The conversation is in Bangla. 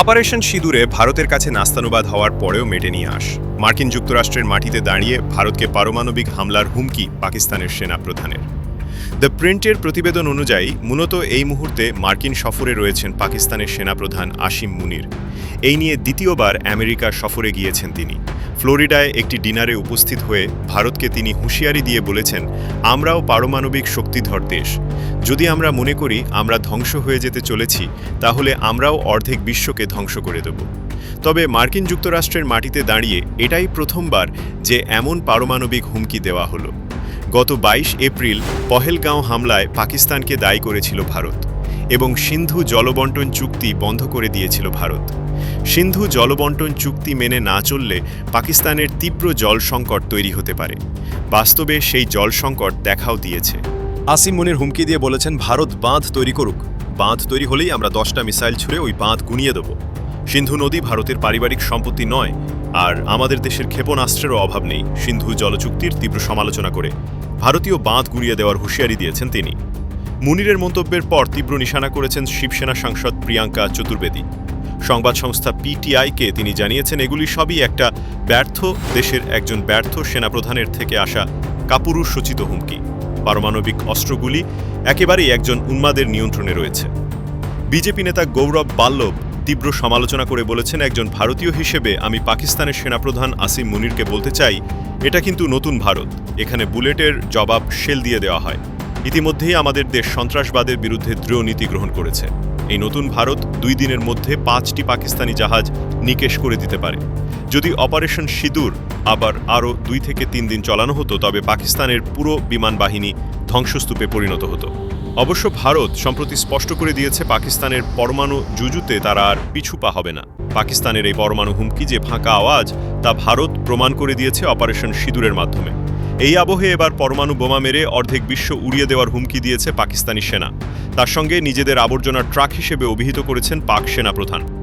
অপারেশন সিঁদুরে ভারতের কাছে নাস্তানুবাদ হওয়ার পরেও মেটেনি আস। মার্কিন যুক্তরাষ্ট্রের মাটিতে দাঁড়িয়ে ভারতকে পারমাণবিক হামলার হুমকি পাকিস্তানের সেনাপ্রধানের। দ্য প্রিন্টের প্রতিবেদন অনুযায়ী, মূলত এই মুহূর্তে মার্কিন সফরে রয়েছেন পাকিস্তানের সেনাপ্রধান আসিম মুনির। এই নিয়ে দ্বিতীয়বার আমেরিকা সফরে গিয়েছেন তিনি। ফ্লোরিডায় একটি ডিনারে উপস্থিত হয়ে ভারতকে তিনি হুঁশিয়ারি দিয়ে বলেছেন, আমরাও পারমাণবিক শক্তিধর দেশ। যদি আমরা মনে করি আমরা ধ্বংস হয়ে যেতে চলেছি, তাহলে আমরাও অর্ধেক বিশ্বকে ধ্বংস করে দেব। তবে মার্কিন যুক্তরাষ্ট্রের মাটিতে দাঁড়িয়ে এটাই প্রথমবার যে এমন পারমাণবিক হুমকি দেওয়া হলো। গত বাইশ এপ্রিল পহেলগাঁও হামলায় পাকিস্তানকে দায়ী করেছিল ভারত এবং সিন্ধু জলবন্টন চুক্তি বন্ধ করে দিয়েছিল ভারত। সিন্ধু জলবন্টন চুক্তি মেনে না চললে পাকিস্তানের তীব্র জল সংকট তৈরি হতে পারে। বাস্তবে সেই জল সংকট দেখাও দিয়েছে। আসিম মুনির হুমকি দিয়ে বলেছেন, ভারত বাঁধ তৈরি করুক। বাঁধ তৈরি হলেই আমরা দশটা মিসাইল ছুড়ে ওই বাঁধ গুনিয়ে দেব। সিন্ধু নদী ভারতের পারিবারিক সম্পত্তি নয়, আর আমাদের দেশের ক্ষেপণাস্ত্রেরও অভাব নেই। সিন্ধু জলচুক্তির তীব্র সমালোচনা করে ভারতীয় বাঁধ গুড়িয়ে দেওয়ার হুঁশিয়ারি দিয়েছেন তিনি। মুনিরের মন্তব্যের পর তীব্র নিশানা করেছেন শিবসেনা সাংসদ প্রিয়াঙ্কা চতুর্বেদী। সংবাদ সংস্থা পিটিআইকে তিনি জানিয়েছেন, এগুলি সবই একটা ব্যর্থ, দেশের একজন ব্যর্থ সেনাপ্রধানের থেকে আসা কাপুরুষ সূচিত হুমকি। পারমাণবিক অস্ত্রগুলি একেবারেই একজন উন্মাদের নিয়ন্ত্রণে রয়েছে। বিজেপি নেতা গৌরব বাল্লভ তীব্র সমালোচনা করে বলেছেন, একজন ভারতীয় হিসেবে আমি পাকিস্তানের সেনাপ্রধান আসিম মুনিরকে বলতে চাই, এটা কিন্তু নতুন ভারত। এখানে বুলেটের জবাব শেল দিয়ে দেওয়া হয়। ইতিমধ্যেই আমাদের দেশ সন্ত্রাসবাদের বিরুদ্ধে দৃঢ় নীতি গ্রহণ করেছে। এই নতুন ভারত দুই দিনের মধ্যে পাঁচটি পাকিস্তানি জাহাজ নিকেশ করে দিতে পারে। যদি অপারেশন সিঁদুর আবার আরও দুই থেকে তিন দিন চালানো হতো, তবে পাকিস্তানের পুরো বিমান বাহিনী ধ্বংসস্তূপে পরিণত হতো। অবশ্য ভারত সম্প্রতি স্পষ্ট করে দিয়েছে, পাকিস্তানের পরমাণু জুজুতে তারা আর পিছু পা হবে না। পাকিস্তানের এই পরমাণু হুমকি যে ফাঁকা আওয়াজ, তা ভারত প্রমাণ করে দিয়েছে অপারেশন সিঁদুরের মাধ্যমে। এই আবহে এবার পরমাণু বোমা মেরে অর্ধেক বিশ্ব উড়িয়ে দেওয়ার হুমকি দিয়েছে পাকিস্তানি সেনা। তার সঙ্গে নিজেদের আবর্জনার ট্রাক হিসেবে অভিহিত করেছেন পাক সেনা প্রধান